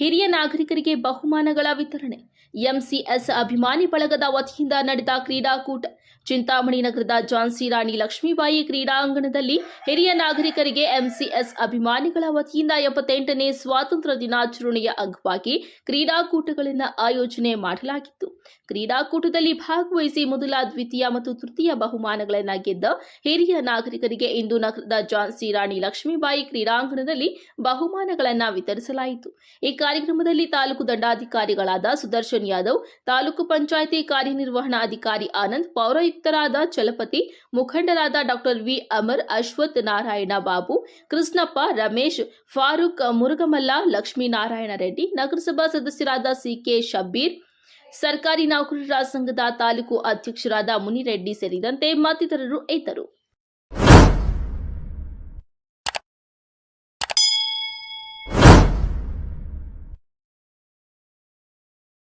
ಹಿರಿಯ ನಾಗರಿಕರಿಗೆ ಬಹುಮಾನಗಳ ವಿತರಣೆ. ಎಂಸಿಎಸ್ ಅಭಿಮಾನಿ ಬಳಗದ ವತಿಯಿಂದ ನಡೆದ ಕ್ರೀಡಾಕೂಟ. ಚಿಂತಾಮಣಿ ನಗರದ ಝಾನ್ಸಿ ರಾಣಿ ಲಕ್ಷ್ಮೀಬಾಯಿ ಕ್ರೀಡಾಂಗಣದಲ್ಲಿ ಹಿರಿಯ ನಾಗರಿಕರಿಗೆ ಎಂಸಿಎಸ್ ಅಭಿಮಾನಿಗಳ ವತಿಯಿಂದ ಎಪ್ಪತ್ತೆಂಟನೇ ಸ್ವಾತಂತ್ರ್ಯ ದಿನಾಚರಣೆಯ ಅಂಗವಾಗಿ ಕ್ರೀಡಾಕೂಟಗಳನ್ನು ಆಯೋಜನೆ ಮಾಡಲಾಗಿತ್ತು. ಕ್ರೀಡಾಕೂಟದಲ್ಲಿ ಭಾಗವಹಿಸಿ ಮೊದಲ, ದ್ವಿತೀಯ ಮತ್ತು ತೃತೀಯ ಬಹುಮಾನಗಳನ್ನು ಗೆದ್ದ ಹಿರಿಯ ನಾಗರಿಕರಿಗೆ ಇಂದು ನಗರದ ಝಾನ್ಸಿ ರಾಣಿ ಲಕ್ಷ್ಮೀಬಾಯಿ ಕ್ರೀಡಾಂಗಣದಲ್ಲಿ ಬಹುಮಾನಗಳನ್ನು ವಿತರಿಸಲಾಯಿತು. ಈ ಕಾರ್ಯಕ್ರಮದಲ್ಲಿ ತಾಲೂಕು ದಂಡಾಧಿಕಾರಿಗಳಾದ ಸುದರ್ಶನ್ ಯಾದವ್, ತಾಲೂಕು ಪಂಚಾಯಿತಿ ಕಾರ್ಯನಿರ್ವಹಣಾಧಿಕಾರಿ ಆನಂದ್, ಪೌರಾಯುಕ್ತರಾದ ಚಲಪತಿ, ಮುಖಂಡರಾದ ಡಾಕ್ಟರ್ ವಿ ಅಮರ್, ಅಶ್ವಥ್ ನಾರಾಯಣ ಬಾಬು, ಕೃಷ್ಣಪ್ಪ, ರಮೇಶ್, ಫಾರೂಕ್ ಮುರುಗಮಲ್ಲ, ಲಕ್ಷ್ಮೀನಾರಾಯಣ ರೆಡ್ಡಿ, ನಗರಸಭಾ ಸದಸ್ಯರಾದ ಸಿಕೆ ಶಬ್ಬೀರ್ ಸರ್ಕಾರಿ ನೌಕರರ ಸಂಘದ ತಾಲೂಕು ಅಧ್ಯಕ್ಷರಾದ ಮುನಿರೆಡ್ಡಿ ಸೇರಿದಂತೆ ಮತ್ತಿತರರು ಇದ್ದರು.